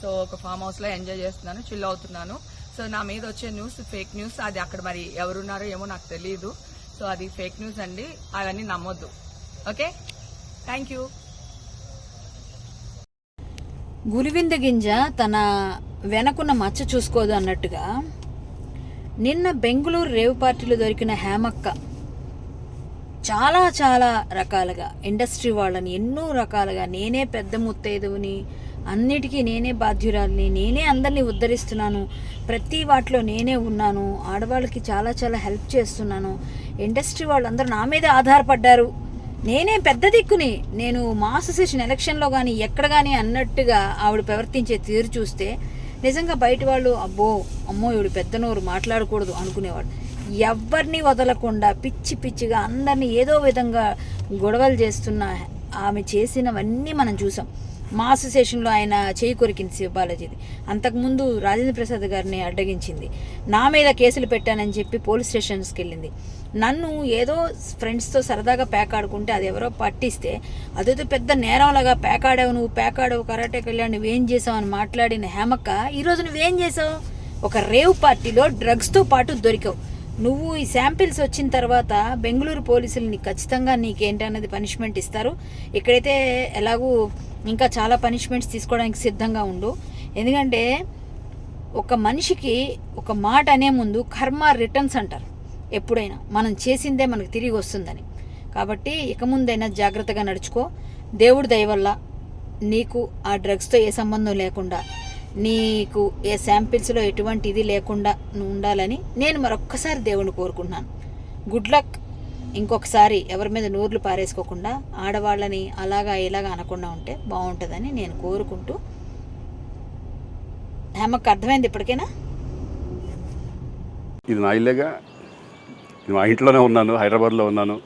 So ఒక form హౌస్లో enjoy చేస్తున్నాను చిల్ అవుతున్నాను. సో నా మీద వచ్చే న్యూస్ ఫేక్ న్యూస్ అది అక్కడ మరి ఎవరున్నారో ఏమో నాకు తెలియదు సో అది ఫేక్ న్యూస్ అండి అవన్నీ నమ్మొద్దు. ఓకే? థ్యాంక్ యూ గులివింద గింజ తన వెనకున్న మచ్చ చూసుకోదు అన్నట్టుగా నిన్న బెంగళూరు రేవు పార్టీలో దొరికిన హేమక్క చాలా చాలా రకాలుగా ఇండస్ట్రీ వాళ్ళని ఎన్నో రకాలుగా నేనే పెద్ద ముత్తైదువుని అన్నిటికీ నేనే బాధ్యురాలిని నేనే అందరినీ ఉద్ధరిస్తున్నాను. ప్రతి వాటిలో నేనే ఉన్నాను. ఆడవాళ్ళకి చాలా చాలా హెల్ప్ చేస్తున్నాను. ఇండస్ట్రీ వాళ్ళందరూ నా మీదే ఆధారపడ్డారు. నేనే పెద్ద దిక్కుని. నేను మాస్ సెషన్ ఎలక్షన్లో కానీ ఎక్కడ కానీ అన్నట్టుగా ఆవిడ ప్రవర్తించే తీరు చూస్తే నిజంగా బయట వాళ్ళు అబ్బో అమ్మో ఇవిడు పెద్ద నోరు మాట్లాడకూడదు అనుకునేవాడు ఎవరిని వదలకుండా పిచ్చి పిచ్చిగా అందరినీ ఏదో విధంగా గొడవలు చేస్తున్న ఆమె చేసినవన్నీ మనం చూసాం. మా అసోసియేషన్లో ఆయన చేయి కొరికింది శివబాలాజీది అంతకుముందు రాజేంద్ర ప్రసాద్ గారిని అడ్డగించింది. నా మీద కేసులు పెట్టానని చెప్పి పోలీస్ స్టేషన్స్కి వెళ్ళింది. నన్ను ఏదో ఫ్రెండ్స్తో సరదాగా పేకాడుకుంటే అది ఎవరో పట్టిస్తే అదేదో పెద్ద నేరంలాగా పేకాడావు నువ్వు పేకాడావు కరాటేకి వెళ్ళావు నువ్వేం చేసావు అని మాట్లాడిన హేమక్క ఈరోజు నువ్వేం చేసావు? ఒక రేవ్ పార్టీలో డ్రగ్స్తో పాటు దొరికావు. నువ్వు ఈ శాంపిల్స్ వచ్చిన తర్వాత బెంగళూరు పోలీసులు నీకు ఖచ్చితంగా నీకేంటన్నది పనిష్మెంట్ ఇస్తారు. ఇక్కడైతే ఎలాగూ ఇంకా చాలా పనిష్మెంట్స్ తీసుకోవడానికి సిద్ధంగా ఉండు. ఎందుకంటే ఒక మనిషికి ఒక మాట అనే ముందు కర్మ రిటర్న్స్ అంటారు. ఎప్పుడైనా మనం చేసిందే మనకు తిరిగి వస్తుందని. కాబట్టి ఇక ముందైనా జాగ్రత్తగా నడుచుకో. దేవుడి దయ వల్ల నీకు ఆ డ్రగ్స్తో ఏ సంబంధం లేకుండా నీకు ఏ శాంపిల్స్లో ఎటువంటి ఇది లేకుండా ఉండాలని నేను మరొక్కసారి దేవుని కోరుకుంటున్నాను. గుడ్ లక్ ఇంకొకసారి ఎవరి మీద నూర్లు పారేసుకోకుండా ఆడవాళ్ళని అలాగా ఇలాగా అనకుండా ఉంటే బాగుంటుందని నేను కోరుకుంటూ హేమకు అర్థమైంది ఇప్పటికైనా? ఇది నా ఇల్లేగా. మా ఇంట్లోనే ఉన్నాను హైదరాబాద్లో ఉన్నాను.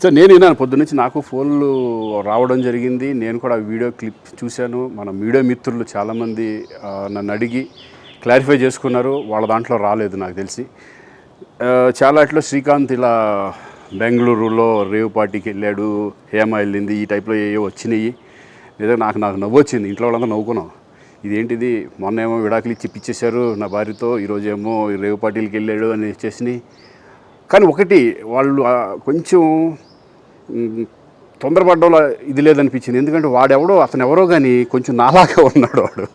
సో నేను విన్నాను పొద్దున్నుంచి నాకు ఫోన్లు రావడం జరిగింది. నేను కూడా ఆ వీడియో క్లిప్ చూశాను. మన మీడియా మిత్రులు చాలామంది నన్ను అడిగి క్లారిఫై చేసుకున్నారు. వాళ్ళ దాంట్లో రాలేదు నాకు తెలిసి. చాలా ఇట్లా శ్రీకాంత్ ఇలా బెంగళూరులో రేవ్ పార్టీకి వెళ్ళాడు హేమ వెళ్ళింది ఈ టైప్లో ఏవో వచ్చినాయి. నిజంగా నాకు నాకు నవ్వు వచ్చింది. ఇంట్లో వాళ్ళందరూ నవ్వుకున్నాం. ఇదేంటిది? మొన్న ఏమో విడాకులు ఇచ్చి పిచ్చేశారు నా భార్యతో ఈరోజు ఏమో రేవు పార్టీలకి వెళ్ళాడు అని చేసినాయి కానీ ఒకటి వాళ్ళు కొంచెం తొందరపడ్డం ఇది లేదనిపించింది. ఎందుకంటే వాడెవడో అతను ఎవరో కానీ కొంచెం నాలాగా ఉన్నాడు వాడు.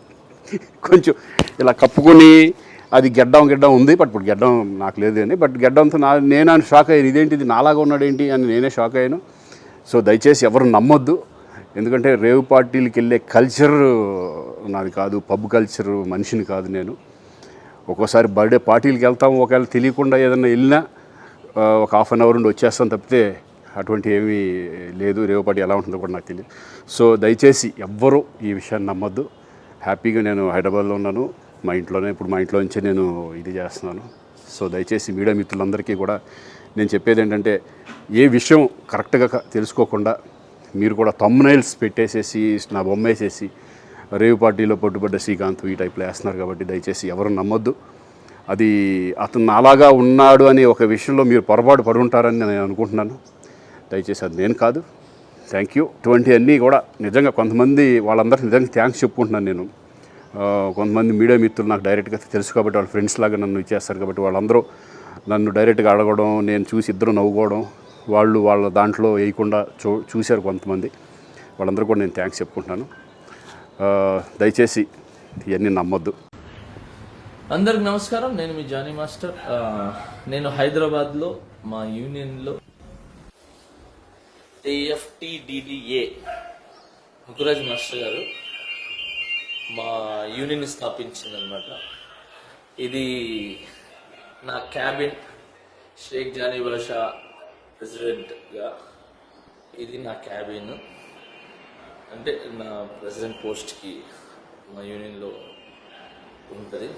కొంచెం ఇలా కప్పుకొని అది గెడ్డం గెడ్డం ఉంది బట్ ఇప్పుడు గెడ్డం నాకు లేదు అని. బట్ గెడ్డంతో నా నేను షాక్ అయ్యాను. ఇదేంటిది నాలాగా ఉన్నాడు ఏంటి అని నేనే షాక్ అయ్యాను. సో దయచేసి ఎవరు నమ్మొద్దు. ఎందుకంటే రేవ్ పార్టీలకి వెళ్ళే కల్చర్ నాది కాదు పబ్ కల్చర్ మనిషిని కాదు నేను. ఒక్కోసారి బర్త్డే పార్టీలకి వెళ్తాం ఒకవేళ తెలియకుండా ఏదైనా వెళ్ళినా ఒక హాఫ్ అన్ అవర్ నుండి వచ్చేస్తాం తప్పితే అటువంటి ఏమీ లేదు. రేవ్ పార్టీ ఎలా ఉంటుందో కూడా నాకు తెలియదు. సో దయచేసి ఎవ్వరూ ఈ విషయాన్ని నమ్మొద్దు. హ్యాపీగా నేను హైదరాబాద్లో ఉన్నాను. మా ఇంట్లోనే ఇప్పుడు మా ఇంట్లో నుంచే నేను ఇది చేస్తున్నాను. సో దయచేసి మీడియా మిత్రులందరికీ కూడా నేను చెప్పేది ఏంటంటే ఏ విషయం కరెక్ట్గా తెలుసుకోకుండా మీరు కూడా తమ్నైల్స్ పెట్టేసేసి నా బొమ్మ వేసేసి రేవు పార్టీలో పట్టుబడ్డ శ్రీకాంత్ ఈ టైప్లో వేస్తున్నారు కాబట్టి దయచేసి ఎవరు నమ్మొద్దు. అది అతను అలాగా ఉన్నాడు అనే ఒక విషయంలో మీరు పొరపాటు పడి ఉంటారని నేను అనుకుంటున్నాను. దయచేసి అది నేను కాదు. Thank you. ఇటువంటివన్నీ కూడా నిజంగా కొంతమంది వాళ్ళందరికీ నిజంగా థ్యాంక్స్ చెప్పుకుంటున్నాను నేను. కొంతమంది మీడియా మిత్రులు నాకు డైరెక్ట్గా తెలుసు కాబట్టి వాళ్ళ ఫ్రెండ్స్ లాగా నన్ను ఇచ్చేస్తారు కాబట్టి వాళ్ళందరూ నన్ను డైరెక్ట్గా అడగడం నేను చూసి ఇద్దరు నవ్వుకోవడం వాళ్ళు వాళ్ళ దాంట్లో వేయకుండా చూ చూశారు కొంతమంది. వాళ్ళందరూ కూడా నేను థ్యాంక్స్ చెప్పుకుంటున్నాను. దయచేసి ఇవన్నీ నమ్మొద్దు. అందరికి నమస్కారం. నేను మీ జానీ మాస్టర్. నేను హైదరాబాద్లో మా యూనియన్లో ఏఎఫ్టిడిడిఏ ముకురాజ్ మాస్టర్ గారు. మా యూనియన్ స్థాపించింది అనమాట ఇది నా క్యాబిన్ షేక్ జానీ బాషా ప్రెసిడెంట్గా ఇది నా క్యాబిన్ అంటే నా ప్రెసిడెంట్ పోస్ట్కి మా యూనియన్లో ఉంటుంది.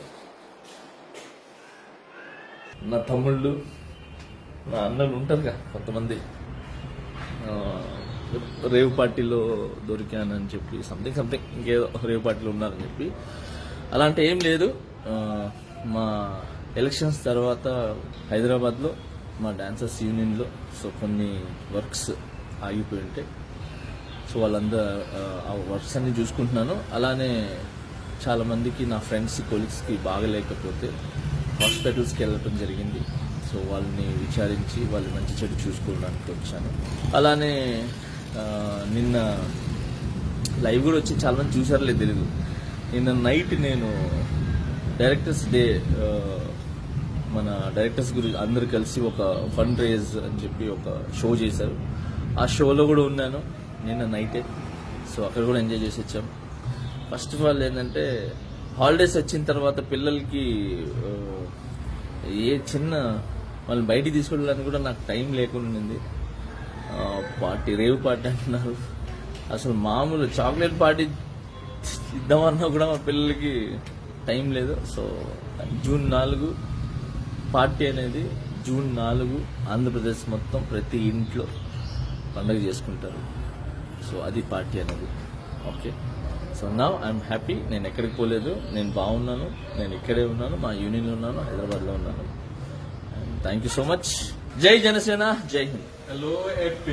నా తమ్ముళ్ళు నా అన్నలు ఉంటారుగా కొంతమంది. రేవ్ పార్టీలో దొరికానని చెప్పి సంథింగ్ సంథింగ్ ఇంకేదో రేవ్ పార్టీలో ఉన్నారని చెప్పి. అలాంటి ఏం లేదు. మా ఎలక్షన్స్ తర్వాత హైదరాబాద్లో మా డాన్సర్స్ యూనియన్లో సో కొన్ని వర్క్స్ ఆగిపోయి ఉంటాయి సో వాళ్ళందరూ ఆ, వర్క్స్ అన్ని చూసుకుంటున్నాను. అలానే చాలామందికి నా ఫ్రెండ్స్ కొలీగ్స్కి బాగలేకపోతే హాస్పిటల్స్కి వెళ్ళటం జరిగింది. సో వాళ్ళని విచారించి వాళ్ళు మంచి చెడు చూసుకోవడానికి వచ్చాను. అలానే నిన్న లైవ్ కూడా వచ్చి చాలా మంది చూసారో లేదు తెలియదు నిన్న నైట్ నేను డైరెక్టర్స్ డే మన డైరెక్టర్స్ గురించి అందరు కలిసి ఒక ఫండ్ రేజ్ అని చెప్పి ఒక షో చేశారు. ఆ షోలో కూడా ఉన్నాను నిన్న నైటే. సో అక్కడ కూడా ఎంజాయ్ చేసి వచ్చాం. ఫస్ట్ ఆఫ్ ఆల్ ఏంటంటే హాలిడేస్ వచ్చిన తర్వాత పిల్లలకి ఏ చిన్న వాళ్ళని బయటికి తీసుకెళ్ళడానికి కూడా నాకు టైం లేకుండా ఉంది పార్టీ రేవ్ పార్టీ అంటున్నారు. అసలు మామూలు చాక్లెట్ పార్టీ ఇద్దామన్నా కూడా మా పిల్లలకి టైం లేదు. సో జూన్ నాలుగు పార్టీ అనేది జూన్ నాలుగు ఆంధ్రప్రదేశ్ మొత్తం ప్రతి ఇంట్లో పండుగ చేసుకుంటారు. సో అది పార్టీ అనేది. ఓకే? సో నా ఐఎమ్ హ్యాపీ నేను ఎక్కడికి పోలేదు. నేను బాగున్నాను. నేను ఇక్కడే ఉన్నాను. మా యూనియన్లో ఉన్నాను. హైదరాబాద్లో ఉన్నాను. థ్యాంక్ యూ సో మచ్ జై జనసేన. జై హింద్. Hello, Epi.